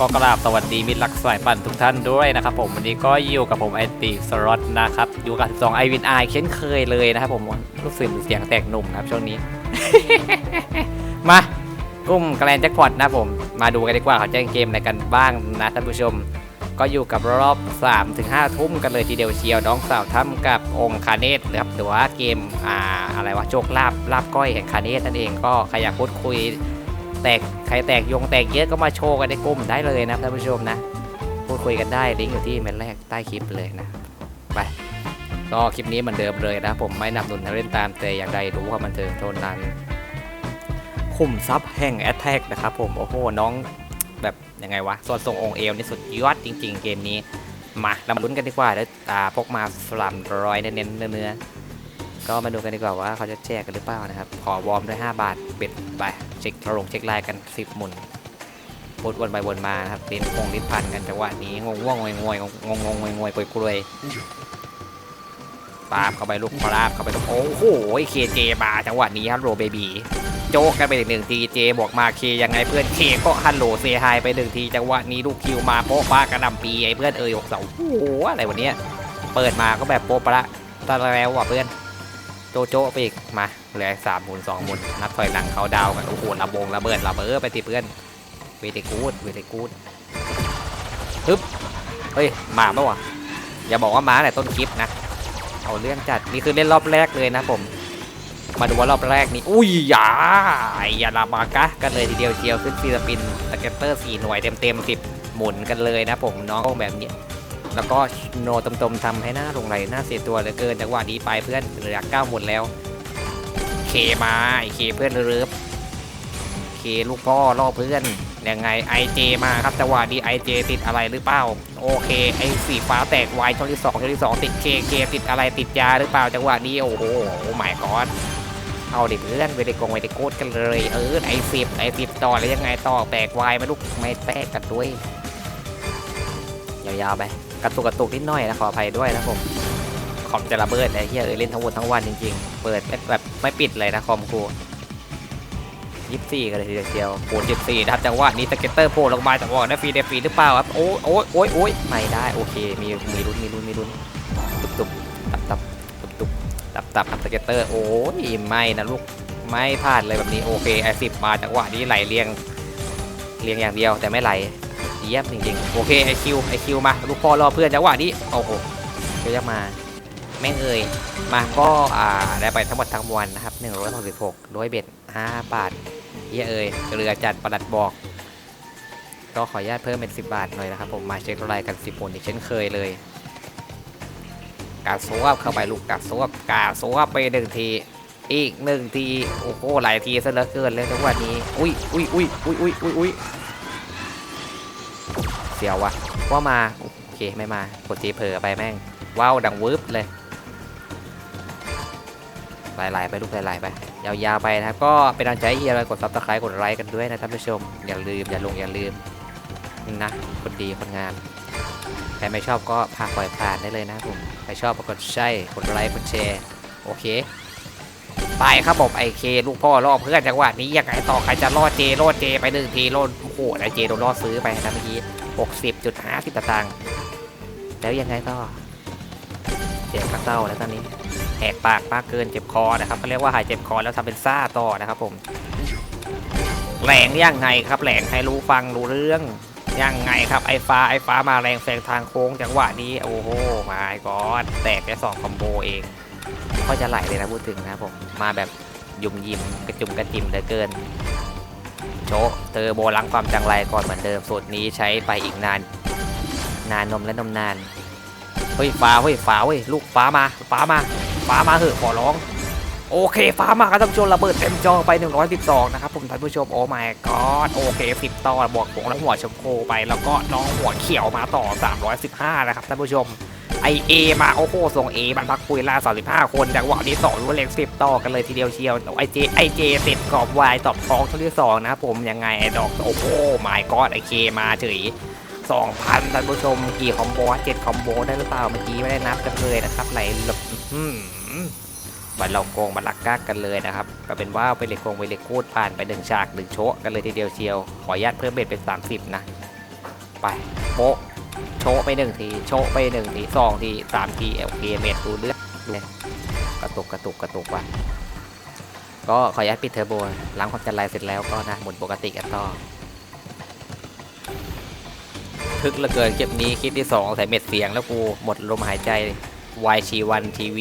ก็กราบสวัสดีมิตรรักสายปั่นทุกท่านด้วยนะครับผมวันนี้ก็อยู่กับผมไอติสล็อตนะครับอยู่กับ12ไอวินไอเช่นเคยเลยนะครับผมรู้สึกเสียงแตกหนุ่มนะครับช่วงนี้ มากลุ่มแกลนแจ็คพอตนะผมมาดูกันดีกว่าเขาจะเล่นเกมอะไรกันบ้างนะท่านผู้ชม ก็อยู่กับรอบ3ถึง5ทุ่มกันเลยทีเดียวเชียวน้องสาวทำกับองค์คาเนตนะครับหรือว่าเกมอ่าอะไรวะโจกลาบลาบก้อยแห่งคาเนตนั่นเองก็ใครอยากพูดคุย แตกใครแตกยงแตกเยอะก็มาโชว์กันในกลุ่มได้เลยนะครับท่านผู้ชมนะพูดคุยกันได้ลิงก์อยู่ที่เมนแรกใต้คลิปเลยนะไปก็คลิปนี้เหมันเดิมเลยนะ ผมไม่นำหนุนให้เล่นตามแต่อย่างใดรู้ว่ามันเทิงเท่านั้นขุมทรัพย์แห่งแอตแทกนะครับผมโอ้โหน้องแบบยังไงวะส่วนทรงองค์เอลนี่สุดยอดจริง ๆ เกมนี้มาเรามาลุ้นกันดีกว่าแล้วตาพกมาสลัมร้อยเน้นๆเนื้อๆ ก็มาดูกันดีกว่าว่าเขาจะแจกกันหรือเปล่านะครับ ขอวอร์มด้วย 5 บาท เบ็ดไป เช็คลงเช็คไลน์กัน 10 หมุนวนวนไปวนมานะครับลิ้นคงลิ้นพันกันจังหวะนี้งงง่วงงวยงวยงงงงวยงวยกลวยกลวยปาบเข้าไปลูกปาบเข้าไปลูกโอ้โหเคเจมาจังหวะนี้ฮัลโหลเบบีโจกกันไปหนึ่งทีเจบอกมาเคยังไงเพื่อนเคก็ฮัลโหลเซฮายไปหนึ่งทีจังหวะนี้ลูกคิวมาโป๊ะป้ากระหนำปีไอ้เพื่อนเออยกเสาโอ้โหอะไรวันนี้เปิดมาก็แบบโป๊ะปะละตะแล้วว่ะเพื่อน โจโจไปอีกมาเหลือสามหมุนสองหมุนนับถอยหลังเขาดาวกันโอ้โหระบงระเบิดระเบ้อไปติเพื่อนเวทีกูดเวทีกูดฮึบเฮ้ยมาปะวะอย่าบอกว่ามาแต่ต้นคลิปนะเอาเรื่องจัดนี่คือเล่นรอบแรกเลยนะผมมาดูว่ารอบแรกนี่อุ้ยอย่าอย่าลาบากะกันเลยทีเดียวเชียวขึ้นฟีสปินสเก็ตเตอร์สี่หน่วยเต็มเต็มสิบหมุนกันเลยนะผมน้องแบบนี้ แล้วก็โนตมๆทำให้หน้าลงไหลหน้าเสียตัวเหลือเกินจังหวะนี้ไปเพื่อนเหลือเก้าหมดแล้ว เคมาเคเพื่อนเริฟเคลูกพ่อล่อเพื่อนยังไงไอเจมาครับจังหวะนี้ไอเจติดอะไรหรือเปล่าโอเคไอสีฟ้าแตกวายช่องที่สองช่องที่สองติดเคเคติดอะไรติดยาหรือเปล่าจังหวะนี้โอ้โหโอ้หมายก่อนเอาเดิเพื่อนไปได้กงไปได้โกดกันเลยเออไอสิบไอสิบต่อแล้วยังไงต่อแตกวายไหมลูกไม่แตกกันด้วยยาวๆไป กระตุกกระตุกนิดหน่อยนะขออภัยด้วยนะผมคอมจะระเบิดไอ้เหี้ยเออเล่นทั้งวันทั้งวันจริงๆ เปิดแบบไม่ปิดเลยนะคอมกูยี่สี่กันเลยทีเดียวโผล่ยี่สี่นะครับจังหวะนี้สเก็ตเตอร์โผล่ลงมาจากวอลนะฟรีเดฟรีหรือเปล่าครับโอ้ยโอ้ยโอ้ยโอ้ยไม่ได้โอเคมีมีลุ้นมีลุ้นมีลุ้นตุบตุบตับตับตุบตุบตับตับครับสเก็ตเตอร์โอ้ยไม่นะลูกไม่พลาดเลยแบบนี้โอเคไอสิบมาจังหวะนี้ไหลเรียงเรียงอย่างเดียวแต่ไม่ไหล เยี่ยมจริงๆโอเคไอคิวไอคิวมาลูกพ่อรอเพื่อนจังหวะนี้โอ้โหเยอะมาแม่งเอ่ยมาก็อ่าได้ไปทั้งหมดทั้งมวลนะครับ166ร้อยเบ็ด5บาทเยี่ยเอ่ยเรือจัดประดัดบอก ก็ขออนุญาตเพิ่มเป็น 10 บาทหน่อยนะครับผมมาเช็ครายกัน10ผลอีกเช่นเคยเลยกาสวบเข้าไปลูกกาสวบกาสวบไปหนึ่งทีอีกหนึ่งทีโอ้โหหลายทีซะเหลือเกินเลยจังหวะนี้อุ้ยอุ้ยอุ้ยอุ้ยอุ้ยอุ้ย เสียววะว่ามา โอเคไม่มากดทีเผอไปแม่ง ว้าว ดังวืบเลยไหลๆไปลูกไหลๆไปยาวๆไปนะครับ ก็เป็นกำลังใจให้เฮียกดซับสไครต์กดไลค์กันด้วยนะท่านผู้ชม อย่าลืม อย่าลงอย่าลืมนะคนดีคนงามใครไม่ชอบก็พาปล่อยผ่านได้เลยนะผมใครชอบก็กดใช่กดไลค์กดแชร์โอเคไปครับผมไอเคลูกพ่อล่อเพื่อนจังหวะนี้ยังไงต่อใครจะล่อเจล่อเจไปหนึ่งทีล่อ โอ้โหไอเจโดนล่อซื้อไปนะเมื่อกี้60.50ตางค์แล้วยังไงต่อเจ็บกระเต้าแล้วตอนนี้แหกปากมากเกินเจ็บคอนะครับเขาเรียกว่าหายเจ็บคอแล้วทำเป็นซ่าต่อนะครับผมแรงยังไงครับแรงให้รู้ฟังรู้เรื่องยังไงครับไอ้ฟ้าไอ้ฟ้ามาแรงแซงทางโค้งจังหวะนี้โอ้โหมาก่อนแตกแค่สองคอมโบเองก็จะไหลเลยนะพูดถึงนะผมมาแบบยุ่มยิ้มกระจุมกระจิมเหลือเกิน โชเตอร์โบล้างความจังไรก่อนเหมือนเดิมสูตรนี้ใช้ไปอีกนาน นานนมและนมนาน เฮ้ยฟ้าเฮ้ยฟ้าเฮ้ยลูกฟ้ามาฟ้ามาฟ้ามาเหอะขอร้อง โอเคฟ้ามาครับท่านผู้ชมระเบิดเต็มจอไป 112 นะครับผมท่านผู้ชมโอ้ my god โอเค10ต่อบวกผงแล้วหัวชมพูไป แล้วก็น้องหัวเขียวมาต่อ 315 นะครับท่านผู้ชม ไอเอมาโอ้โหส่งเอมันพักคุยล่า35คนจังหวะนี้สองรู้เล็ก10ต่อกันเลยทีเดียวเชียวไอเจไอเจติดกรอบวายตอบท้องช่วงที่สองนะครับผมยังไงไอดอกโอ้โห my god ไอเคมาเฉย2,000ท่านผู้ชมกี่คอมโบเจ็ดคอมโบได้หรือเปล่าเมื่อกี้ไม่ได้นับกันเลยนะครับไหลหลบบันเราโกงบันลักกักกันเลยนะครับก็เป็นว่าไปเลยโกงไปเลยกูดผ่านไปหนึ่งฉากหนึ่งโชะกันเลยทีเดียวเชียว ขออนุญาตเพิ่มเบ็ดเป็น 30 นะ ไปโปะ โชะไปหนึ่งทีโชะไปหนึ่งทีสองทีสามทีโอเคเม็ดดูเลือดดูกระตุกกระตุกกระตุกว่ะก็ขออนุญาตปิดเทอร์โบล้างความจันไรเสร็จแล้วก็นะหมุนปกติกันต่อทึกเหลือเกินเก็บนี้คลิปที่2ใส่เม็ดเสียงแล้วกูหมดลมหายใจ YG1 TV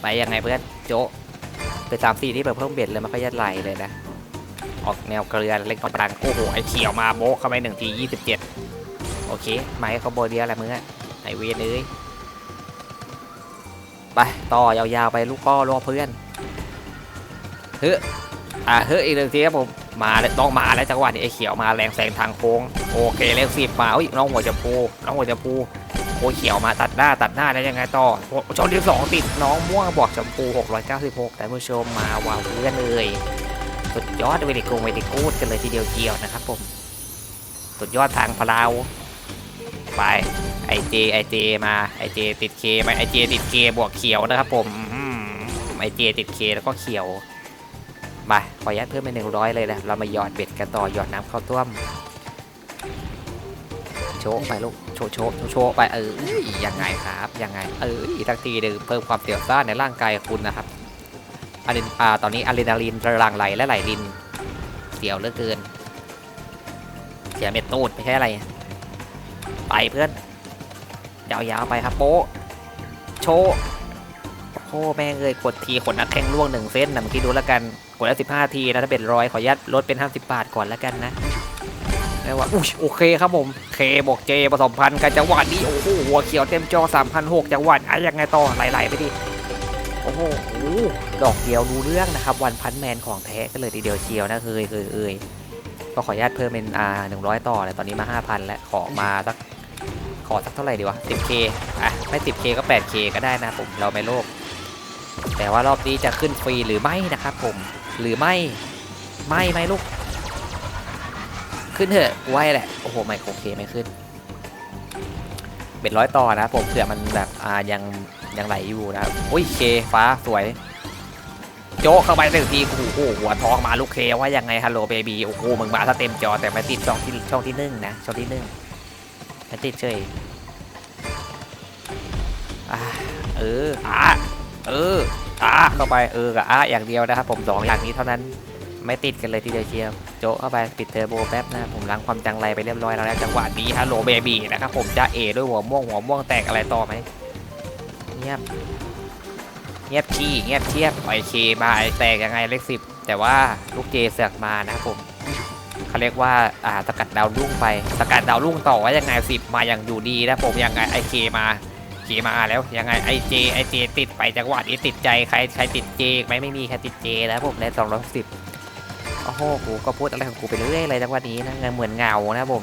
ไปยังไงเพื่อนโจะไปสามสี่ที่แบบเพิ่มเบ็ดเลยมันก็ยัดไหลเลยนะ ออกแนวเกลือเล็กกำลังโอ้โหไอเขียวมาโบะเข้าไปหนึ่งทียี่สิบเจ็ด โอเคไม้เขาโบเดียอะไรมึงอะไอเวนเอ้ยไปต่อยาวๆไปลูกป้อรอเพื่อนเฮ้ยอะเฮ้ยอีกหนึ่งทีครับผมมาเลยต้องมาแล้วจังหวะนี้ไอเขียวมาแรงแซงทางโค้งโอเคเลขสิบมาอุ้ยน้องหัวจะพูน้องหัวจะพูโอ้ยเขียวมาตัดหน้าตัดหน้าแล้ยังไงต่อโอ้ชนที่สองติดน้องม่วงบอกชมพู696แต่ผู้ชมมาว้าวเพื่อนเลยสุดยอดเวลิโกงเวลิกูดกันเลยทีเดียวเจียวนะครับผมสุดยอดทางพลาว ไปไอเจไอเจมาไอเจติดเคไหมไอเจติดเคบวกเขียวนะครับผมไอเจติดเคแล้วก็เขียวมาขอยัดเพิ่มเป็นหนึ่งร้อยเลยนะเรามาหยอดเบ็ดกันต่อหยอดน้ำเข้าต้วมโชว์ไปลูกโชว์โชว์โชว์ไปเออยังไงครับยังไงเออทักทีหนึ่งเพิ่มความเสียวซ่านในร่างกายคุณนะครับอะดรีนอ่าตอนนี้อะดรีนาลีนระหลั่งไหลและไหลลินเสียวเหลือเกินเสียเม็ดตูดไม่ใช่อะไร ไปเพื่อนยาวๆไปครับโป๊โชโอ้แม่งเลยกดทีขนนักแข่งล่วงหนึ่งเส้นนะเมื่อกี้ดูแล้วกันกดแล้วสิบห้าทีนะถ้าเป็นร้อยขอยัดลดเป็นห้าสิบบาทก่อนแล้วกันนะแล้วว่าอุ้ยโอเคครับผมเคบอกเจผสมพันธ์กันจังหวะนี้โอ้โหหัวเขียวเต็มจอสามพันหกจังหวะอะยังไงต่อไหลๆไปดิโอ้โหดอกเดียวรู้เรื่องนะครับ วันพันแมนของแท้กันเลยทีเดียวเชียวนะเคยเคยเอย ก็ขออนุญาตเพิ่มเป็นอ่าหนึ่งร้อยต่อเลยตอนนี้มาห้าพันแล้วขอมาสักขอสักเท่าไหร่ดีวะ 10k อะ ไม่ 10k ก็ 8k ก็ได้นะผม เราไม่โลภ แต่ว่ารอบนี้จะขึ้นฟรีหรือไม่นะครับผม หรือไม่ ไม่ไหมลูก ขึ้นเถอะไว้แหละ โอ้โห ไม่โอเคไม่ขึ้น เป็นร้อยต่อนะผม เผื่อมันแบบ อ่า ยัง ยังไหลอยู่นะครับอุ้ยเคฟ้าสวย โจ๊กเข้าไปหนึ่งทีโอ้โหหัวทองมาลูกเคว่ายังไงฮัลโหลเบบีโอ้โหมึงมาถ้าเต็มจอแต่ไม่ติดช่องที่ช่องที่หนึ่งนะช่องที่หนึ่งไม่ติดเฉยเอออะเอออะเข้าไปเออกับอะอย่างเดียวนะครับผมสองอย่างนี้เท่านั้นไม่ติดกันเลยทีเดียวเชียวโจเข้าไปปิดเทอร์โบแป๊บนะผมล้างความจังไรไปเรียบร้อยแล้วนะจังหวะนี้ฮัลโหลเบบีนะครับผมจะเอด้วยหัวม่วงหัวม่วงแตกอะไรต่อไหมเงียบ เงียบขี้เงียบเทียบปล่อเคมาไอแตกยังไงเลขสิบแต่ว่าลูกเจเสือกมานะครับผมเขาเรียกว่าอ่าสกัดดาวรุ่งไปสกัดดาวรุ่งต่อว่ายังไงสิบมาอย่างอยู่ดีนะผมยังไงไอเคมาเคมาแล้วยังไงไอเจไอเจติดไปจังหวะนี้ติดใจใครใครติดเจไหมไม่มีใครติดเจแล้วผมในสองร้อยสิบโอ้โหกูก็พูดอะไรของกูไปเรื่อยเลยจังหวะนี้นะเงินเหมือนเงานะผม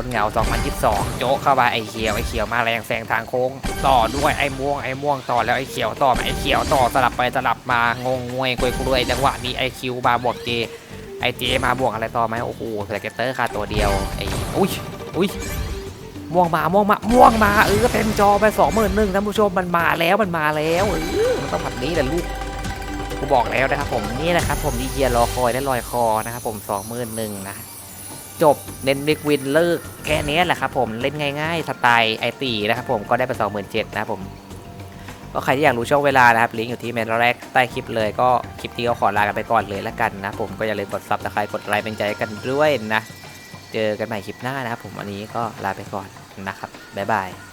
คนเหงา 2022 โจ๊กเข้ามาไอเขียวไอเขียวมาแรงแซงทางโค้ง ต่อด้วยไอม่วงไอม่วงต่อแล้วไอเขียวต่อมไอเขียวต่อสลับไปสลับมางงงวยกลวยกลวยจังหวะนี้ไอคิวมาบวกเจไอเจมาบวกอะไรต่อไหมโอ้โหสเก็ตเตอร์ขาดตัวเดียวไออุ้ยอุ้ยม่วงมาม่วงมาม่วงมาเออเต็มจอไปสองหมื่นหนึ่งท่านผู้ชมมันมาแล้วมันมาแล้วเออมันต้องแบบนี้แหละลูกกูบอกแล้วนะครับผมนี่นะครับผมดีเจียรอคอยและลอยคอนะครับผมสองหมื่นหนึ่งนะ จบเน้นบิ๊กวินเลิกแค่นี้แหละครับผมเล่นง่ายๆสไตล์ไอตีนะครับผมก็ได้ไปสองหมื่นเจ็ดนะครับผมก็ใครที่อยากรู้ช่วงเวลานะครับลิงก์อยู่ที่เมนแรกใต้คลิปเลยก็คลิปนี้ก็ขอลากันไปก่อนเลยละกันนะผมก็อย่าลืมกดซับสไครต์กดไลค์เป็นใจกันด้วยนะ เจอกันใหม่คลิปหน้านะครับผมวันนี้ก็ลาไปก่อนนะครับบ๊ายบาย